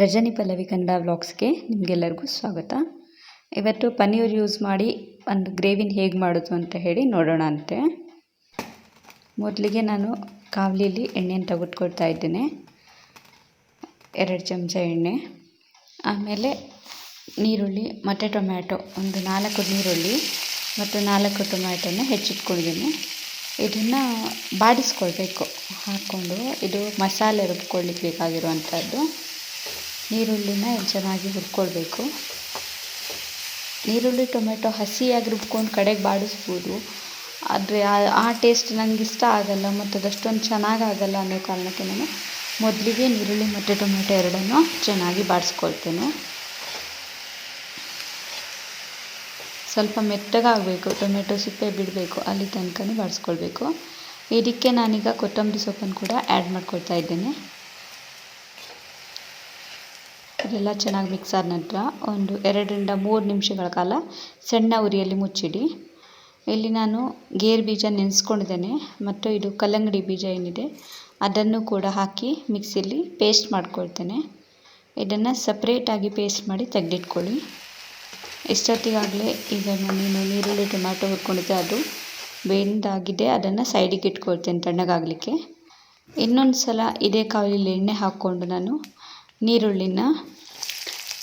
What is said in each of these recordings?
ರಜನಿ ಪಲ್ಲವಿ ಕನ್ನಡ ವ್ಲಾಗ್ಸ್ಗೆ ನಿಮಗೆಲ್ಲರಿಗೂ ಸ್ವಾಗತ. ಇವತ್ತು ಪನ್ನೀರ್ ಯೂಸ್ ಮಾಡಿ ಒಂದು ಗ್ರೇವಿನ ಹೇಗೆ ಮಾಡೋದು ಅಂತ ಹೇಳಿ ನೋಡೋಣ ಅಂತೆ. ಮೊದಲಿಗೆ ನಾನು ಕಾವಲಿಯಲ್ಲಿ ಎಣ್ಣೆಯನ್ನು ತೆಗೆದುಕೊಳ್ತಾ ಇದ್ದೇನೆ. ಎರಡು ಚಮಚ ಎಣ್ಣೆ. ಆಮೇಲೆ ನೀರುಳ್ಳಿ, ಮತ್ತು ಟೊಮ್ಯಾಟೊ, ಒಂದು ನಾಲ್ಕು ನೀರುಳ್ಳಿ ಮತ್ತು ನಾಲ್ಕು ಟೊಮ್ಯಾಟೊನ ಹೆಚ್ಚಿಟ್ಕೊಂಡಿದ್ದೀನಿ ಇದನ್ನು ಬಾಡಿಸ್ಕೊಳ್ಬೇಕು, ಹಾಕ್ಕೊಂಡು ಇದು ಮಸಾಲೆ ರುಬ್ಕೊಳ್ಳಿಕ್ಕೆ ಬೇಕಾಗಿರುವಂಥದ್ದು. ನೀರುಳ್ಳಿನ ಚೆನ್ನಾಗಿ ಹುರ್ಕೊಳ್ಬೇಕು. ಈರುಳ್ಳಿ, ಟೊಮೆಟೊ ಹಸಿಯಾಗಿ ರುಬ್ಕೊಂಡು ಕಡೆಗೆ ಬಾಡಿಸ್ಬೋದು. ಆದರೆ ಆ ಟೇಸ್ಟ್ ನನಗೆ ಇಷ್ಟ ಆಗಲ್ಲ ಮತ್ತು ಅದಷ್ಟೊಂದು ಚೆನ್ನಾಗಾಗಲ್ಲ ಅನ್ನೋ ಕಾರಣಕ್ಕೆ ನಾನು ಮೊದಲಿಗೆ ಈರುಳ್ಳಿ ಮತ್ತು ಟೊಮೆಟೊ ಎರಡನ್ನೂ ಚೆನ್ನಾಗಿ ಬಾಡಿಸ್ಕೊಳ್ತೇನೆ. ಸ್ವಲ್ಪ ಮೆತ್ತಗಾಗಬೇಕು, ಟೊಮೆಟೊ ಸಿಪ್ಪೆ ಬಿಡಬೇಕು, ಅಲ್ಲಿ ತನಕ ಬಾಡಿಸ್ಕೊಳ್ಬೇಕು. ಇದಕ್ಕೆ ನಾನೀಗ ಕೊತ್ತಂಬರಿ ಸೊಪ್ಪನ್ನು ಕೂಡ ಆ್ಯಡ್ ಮಾಡ್ಕೊಳ್ತಾ ಇದ್ದೇನೆ. ಇದೆಲ್ಲ ಚೆನ್ನಾಗಿ ಮಿಕ್ಸ್ ಆದ ನಂತರ ಒಂದು ಎರಡರಿಂದ ಮೂರು ನಿಮಿಷಗಳ ಕಾಲ ಸಣ್ಣ ಉರಿಯಲ್ಲಿ ಮುಚ್ಚಿಡಿ. ಇಲ್ಲಿ ನಾನು ಗೇರು ಬೀಜ ನೆನೆಸ್ಕೊಂಡಿದ್ದೇನೆ, ಮತ್ತು ಇದು ಕಲ್ಲಂಗಡಿ ಬೀಜ ಏನಿದೆ ಅದನ್ನು ಕೂಡ ಹಾಕಿ ಮಿಕ್ಸಿಲಿ ಪೇಸ್ಟ್ ಮಾಡ್ಕೊಳ್ತೇನೆ. ಇದನ್ನು ಸಪ್ರೇಟಾಗಿ ಪೇಸ್ಟ್ ಮಾಡಿ ತೆಗೆದಿಟ್ಕೊಳ್ಳಿ. ಎಷ್ಟೊತ್ತಿಗಾಗಲೇ ಈಗ ನಾನು ನೀರುಳ್ಳಿ ಟೊಮ್ಯಾಟೊ ಹುರ್ಕೊಂಡಿದ್ದೆ, ಅದು ಬೆಂದಾಗಿದೆ, ಅದನ್ನು ಸೈಡಿಗೆ ಇಟ್ಕೊಳ್ತೇನೆ ತಣ್ಣಗಾಗಲಿಕ್ಕೆ. ಇನ್ನೊಂದು ಸಲ ಇದೇ ಕಾವಲಿಲಿ ಎಣ್ಣೆ ಹಾಕ್ಕೊಂಡು ನಾನು ನೀರುಳ್ಳಿನ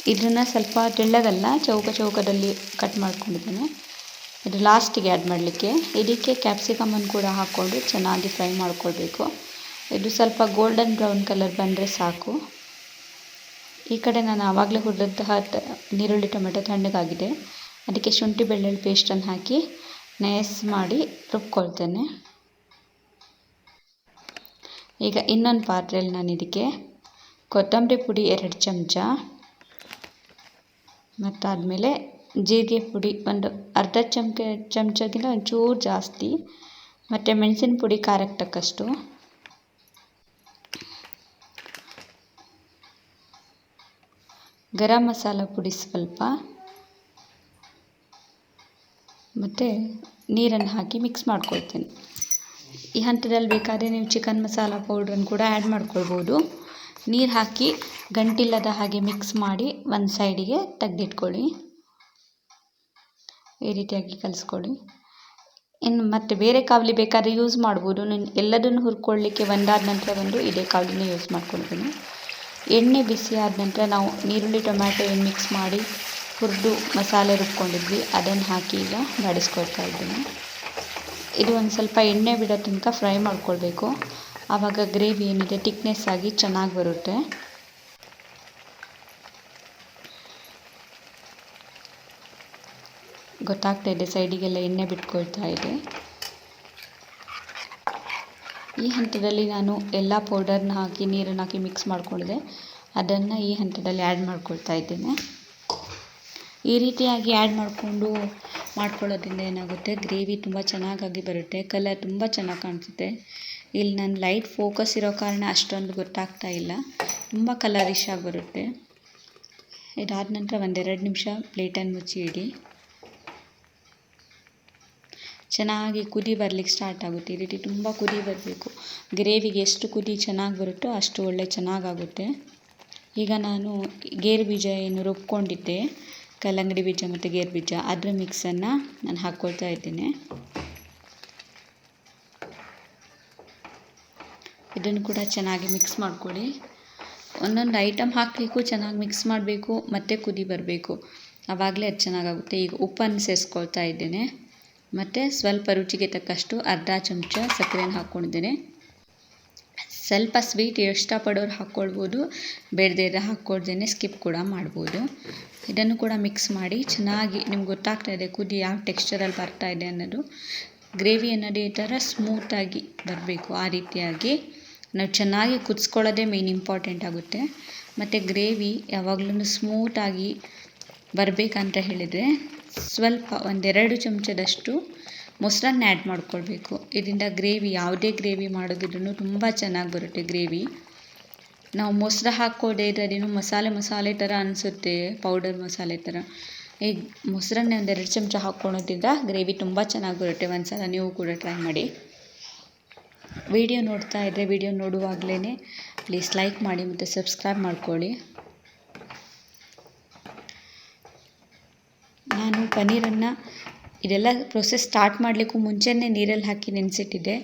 ಇದನ್ನು ಸ್ವಲ್ಪ ತೆಳ್ಳಗಲ್ಲ ಚೌಕ ಚೌಕದಲ್ಲಿ ಕಟ್ ಮಾಡ್ಕೊಂಡಿದ್ದೇನೆ. ಇದು ಲಾಸ್ಟಿಗೆ ಆ್ಯಡ್ ಮಾಡಲಿಕ್ಕೆ. ಇದಕ್ಕೆ ಕ್ಯಾಪ್ಸಿಕಮನ್ನು ಕೂಡ ಹಾಕ್ಕೊಂಡು ಚೆನ್ನಾಗಿ ಫ್ರೈ ಮಾಡ್ಕೊಳ್ಬೇಕು. ಇದು ಸ್ವಲ್ಪ ಗೋಲ್ಡನ್ ಬ್ರೌನ್ ಕಲರ್ ಬಂದರೆ ಸಾಕು. ಈ ಕಡೆ ನಾನು ಆವಾಗಲೇ ಹುರಿದಂತಹ ನೀರುಳ್ಳಿ ಟೊಮೆಟೊ ತಣ್ಣಗಾಗಿದೆ. ಅದಕ್ಕೆ ಶುಂಠಿ, ಬೆಳ್ಳುಳ್ಳಿ ಪೇಸ್ಟನ್ನು ಹಾಕಿ ನಯಸ್ ಮಾಡಿ ರುಬ್ಕೊಳ್ತೇನೆ. ಈಗ ಇನ್ನೊಂದು ಪಾತ್ರೆಯಲ್ಲಿ ನಾನು ಇದಕ್ಕೆ ಕೊತ್ತಂಬರಿ ಪುಡಿ ಎರಡು ಚಮಚ ಮತ್ತಾದಮೇಲೆ ಜೀರಿಗೆ ಪುಡಿ ಒಂದು ಅರ್ಧ ಚಮಚ, ಚಮಚಕ್ಕಿಂತ ಒಂಚೂರು ಜಾಸ್ತಿ, ಮತ್ತು ಮೆಣಸಿನ ಪುಡಿ ಖಾರಕ್ಕೆ ತಕ್ಕಷ್ಟು. ಗರಂ ಮಸಾಲ ಪುಡಿ ಸ್ವಲ್ಪ. ಮತ್ತು ನೀರನ್ನು ಹಾಕಿ ಮಿಕ್ಸ್ ಮಾಡ್ಕೊಳ್ತೀನಿ. ಈ ಹಂತದಲ್ಲಿ ಬೇಕಾದರೆ ನೀವು ಚಿಕನ್ ಮಸಾಲ ಪೌಡ್ರನ್ನು ಕೂಡ ಆ್ಯಡ್ ಮಾಡ್ಕೊಳ್ಬೋದು. ನೀರು ಹಾಕಿ ಗಂಟಿಲ್ಲದ ಹಾಗೆ ಮಿಕ್ಸ್ ಮಾಡಿ ಒಂದು ಸೈಡಿಗೆ ತೆಗೆದಿಟ್ಕೊಳ್ಳಿ. ಈ ರೀತಿಯಾಗಿ ಕಲಿಸ್ಕೊಳ್ಳಿ. ಇನ್ನು ಮತ್ತು ಬೇರೆ ಕಾವಲಿ ಬೇಕಾದರೆ ಯೂಸ್ ಮಾಡ್ಬೋದು. ನಾನು ಎಲ್ಲದನ್ನು ಹುರ್ಕೊಳ್ಳಿಕ್ಕೆ ಒಂದಾದ ನಂತರ ಒಂದು ಇದೇ ಕಾವಲಿನೇ ಯೂಸ್ ಮಾಡ್ಕೊಳ್ತೀನಿ. ಎಣ್ಣೆ ಬಿಸಿ ಆದ ನಂತರ ನಾವು ಈರುಳ್ಳಿ, ಟೊಮ್ಯಾಟೊ ಏನು ಮಿಕ್ಸ್ ಮಾಡಿ ಹುರಿದು ಮಸಾಲೆ ರುಬ್ಕೊಂಡಿದ್ವಿ. ಅದನ್ನು ಹಾಕಿ ಈಗ ಬಾಡಿಸ್ಕೊಳ್ತಾ ಇದ್ದೀನಿ. ಇದು ಒಂದು ಸ್ವಲ್ಪ ಎಣ್ಣೆ ಬಿಡೋ ತನಕ ಫ್ರೈ ಮಾಡ್ಕೊಳ್ಬೇಕು. ಆವಾಗ ಗ್ರೇವಿ ಏನಿದೆ ತಿಕ್ನೆಸ್ ಆಗಿ ಚೆನ್ನಾಗಿ ಬರುತ್ತೆ. ಗೊತ್ತಾಗ್ತಾ ಇದೆ, ಸೈಡಿಗೆಲ್ಲ ಎಣ್ಣೆ ಬಿಟ್ಕೊಳ್ತಾ ಇದೆ. ಈ ಹಂತದಲ್ಲಿ ನಾನು ಎಲ್ಲ ಪೌಡರ್ನ ಹಾಕಿ, ನೀರನ್ನು ಹಾಕಿ ಮಿಕ್ಸ್ ಮಾಡಿಕೊಳ್ಳಿದೆ ಅದನ್ನು ಈ ಹಂತದಲ್ಲಿ ಆ್ಯಡ್ ಮಾಡ್ಕೊಳ್ತಾ ಇದ್ದೇನೆ. ಈ ರೀತಿಯಾಗಿ ಆ್ಯಡ್ ಮಾಡಿಕೊಂಡು ಮಾಡ್ಕೊಳ್ಳೋದ್ರಿಂದ ಏನಾಗುತ್ತೆ, ಗ್ರೇವಿ ತುಂಬ ಚೆನ್ನಾಗಾಗಿ ಬರುತ್ತೆ ಕಲರ್ ತುಂಬ ಚೆನ್ನಾಗಿ ಕಾಣಿಸುತ್ತೆ. ಇಲ್ಲಿ ನಾನು ಲೈಟ್ ಫೋಕಸ್ ಇರೋ ಕಾರಣ ಅಷ್ಟೊಂದು ಗೊತ್ತಾಗ್ತಾ ಇಲ್ಲ. ತುಂಬ ಕಲರಿಶ್ ಆಗಿ ಬರುತ್ತೆ. ಇದಾದ ನಂತರ ಒಂದೆರಡು ನಿಮಿಷ ಪ್ಲೇಟನ್ನು ಮುಚ್ಚಿ ಇಡಿ. ಚೆನ್ನಾಗಿ ಕುದಿ ಬರಲಿಕ್ಕೆ ಸ್ಟಾರ್ಟ್ ಆಗುತ್ತೆ. ಈ ರೀತಿ ತುಂಬ ಕುದಿ ಬರಬೇಕು. ಗ್ರೇವಿಗೆ ಎಷ್ಟು ಕುದಿ ಚೆನ್ನಾಗಿ ಬರುತ್ತೋ ಅಷ್ಟು ಒಳ್ಳೆ ಚೆನ್ನಾಗಾಗುತ್ತೆ. ಈಗ ನಾನು ಗೇರು ಬೀಜ ಏನು ರುಬ್ಕೊಂಡಿದ್ದೆ. ಕಲ್ಲಂಗಡಿ ಬೀಜ ಮತ್ತು ಗೇರು ಬೀಜ. ಅದರ ಮಿಕ್ಸನ್ನು ನಾನು ಹಾಕ್ಕೊಳ್ತಾ ಇದ್ದೇನೆ. ಇದನ್ನು ಕೂಡ ಚೆನ್ನಾಗಿ ಮಿಕ್ಸ್ ಮಾಡ್ಕೊಳ್ಳಿ. ಒಂದೊಂದು ಐಟಮ್ ಹಾಕಬೇಕು ಚೆನ್ನಾಗಿ ಮಿಕ್ಸ್ ಮಾಡಬೇಕು, ಮತ್ತು ಕುದಿ ಬರಬೇಕು. ಆವಾಗಲೇ ಅದು ಚೆನ್ನಾಗಾಗುತ್ತೆ. ಈಗ ಉಪ್ಪನ್ನು ಸೇರಿಸ್ಕೊಳ್ತಾ ಇದ್ದೇನೆ. ಮತ್ತು ಸ್ವಲ್ಪ ರುಚಿಗೆ ತಕ್ಕಷ್ಟು ಅರ್ಧ ಚಮಚ ಸಕ್ಕರೆನ ಹಾಕ್ಕೊಂಡಿದ್ದೇನೆ. ಸ್ವಲ್ಪ ಸ್ವೀಟ್ ಇಷ್ಟಪಡೋರು ಹಾಕ್ಕೊಳ್ಬೋದು, ಬೇಡದೇ ಹಾಕ್ಕೊಳ್ದೇನೆ ಸ್ಕಿಪ್ ಕೂಡ ಮಾಡ್ಬೋದು. ಇದನ್ನು ಕೂಡ ಮಿಕ್ಸ್ ಮಾಡಿ ಚೆನ್ನಾಗಿ ನಿಮ್ಗೆ ಗೊತ್ತಾಗ್ತಾ ಇದೆ ಕುದಿ ಯಾವ ಟೆಕ್ಸ್ಚರಲ್ಲಿ ಬರ್ತಾ ಇದೆ ಅನ್ನೋದು. ಗ್ರೇವಿ ಅನ್ನೋದು ಈ ಥರ ಸ್ಮೂತಾಗಿ ಬರಬೇಕು ಆ ರೀತಿಯಾಗಿ. ನಾವು ಚೆನ್ನಾಗಿ ಕುದಿಸ್ಕೊಳ್ಳೋದೇ ಮೇನ್ ಇಂಪಾರ್ಟೆಂಟ್ ಆಗುತ್ತೆ. ಮತ್ತು ಗ್ರೇವಿ ಯಾವಾಗಲೂ ಸ್ಮೂತಾಗಿ ಬರಬೇಕಂತ ಹೇಳಿದರೆ ಸ್ವಲ್ಪ ಒಂದೆರಡು ಚಮಚದಷ್ಟು ಮೊಸರನ್ನ ಆ್ಯಡ್ ಮಾಡ್ಕೊಳ್ಬೇಕು. ಇದರಿಂದ ಗ್ರೇವಿ ಯಾವುದೇ ಗ್ರೇವಿ ಮಾಡೋದಿದ್ರೂ ತುಂಬ ಚೆನ್ನಾಗಿ ಬರುತ್ತೆ ಗ್ರೇವಿ ನಾವು ಮೊಸರು ಹಾಕೋದೇ ಇದ್ರೆ ಅದೇನೋ ಮಸಾಲೆ ಮಸಾಲೆ ಥರ ಅನಿಸುತ್ತೆ ಪೌಡರ್ ಮಸಾಲೆ ಥರ. ಈಗ ಮೊಸರನ್ನೇ ಒಂದೆರಡು ಚಮಚ ಹಾಕ್ಕೊಳೋದ್ರಿಂದ ಗ್ರೇವಿ ತುಂಬ ಚೆನ್ನಾಗಿ ಬರುತ್ತೆ. ಒಂದು ಸಲ ನೀವು ಕೂಡ ಟ್ರೈ ಮಾಡಿ. ವಿಡಿಯೋ ನೋಡ್ತಾ ಇದ್ದರೆ ವಿಡಿಯೋ ನೋಡುವಾಗಲೇ ಪ್ಲೀಸ್ ಲೈಕ್ ಮಾಡಿ ಮತ್ತು ಸಬ್ಸ್ಕ್ರೈಬ್ ಮಾಡ್ಕೊಳ್ಳಿ. ನಾನು ಪನ್ನೀರನ್ನು ಇದೆಲ್ಲ ಪ್ರೊಸೆಸ್ ಸ್ಟಾರ್ಟ್ ಮಾಡಲಿಕ್ಕೂ ಮುಂಚೆನೇ ನೀರಲ್ಲಿ ಹಾಕಿ ನೆನೆಸಿಟ್ಟಿದ್ದೆ.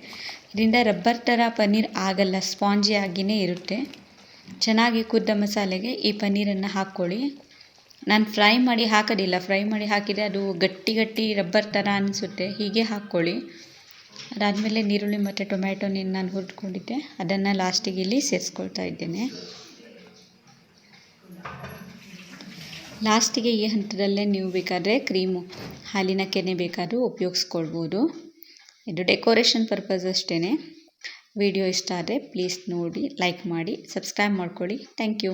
ಇದರಿಂದ ರಬ್ಬರ್ ಥರ ಪನ್ನೀರ್ ಆಗಲ್ಲ, ಸ್ಪಾಂಜಿ ಆಗಿಯೇ ಇರುತ್ತೆ. ಚೆನ್ನಾಗಿ ಕುದ್ದ ಮಸಾಲೆಗೆ ಈ ಪನ್ನೀರನ್ನು ಹಾಕ್ಕೊಳ್ಳಿ. ನಾನು ಫ್ರೈ ಮಾಡಿ ಹಾಕೋದಿಲ್ಲ ಫ್ರೈ ಮಾಡಿ ಹಾಕಿದರೆ ಅದು ಗಟ್ಟಿ ಗಟ್ಟಿ ರಬ್ಬರ್ ಥರ ಅನಿಸುತ್ತೆ, ಹೀಗೆ ಹಾಕ್ಕೊಳ್ಳಿ. ಅದಾದಮೇಲೆ ನೀರುಳ್ಳಿ ಮತ್ತು ಟೊಮ್ಯಾಟೊನ ನಾನು ಹುರಿದ್ಕೊಂಡಿದ್ದೆ. ಅದನ್ನು ಲಾಸ್ಟಿಗೆ ಇಲ್ಲಿ ಸೇರಿಸ್ಕೊಳ್ತಾ ಇದ್ದೇನೆ. ಲಾಸ್ಟಿಗೆ ಈ ಹಂತದಲ್ಲೇ ನೀವು ಬೇಕಾದರೆ ಕ್ರೀಮು, ಹಾಲಿನ ಕೆನೆ ಬೇಕಾದರೂ ಉಪಯೋಗಿಸ್ಕೊಳ್ಬೋದು. ಇದು ಡೆಕೋರೇಷನ್ ಪರ್ಪಸ್ ಅಷ್ಟೇ ವಿಡಿಯೋ ಇಷ್ಟ ಆದರೆ ಪ್ಲೀಸ್ ನೋಡಿ, ಲೈಕ್ ಮಾಡಿ, ಸಬ್ಸ್ಕ್ರೈಬ್ ಮಾಡ್ಕೊಳ್ಳಿ. Thank you.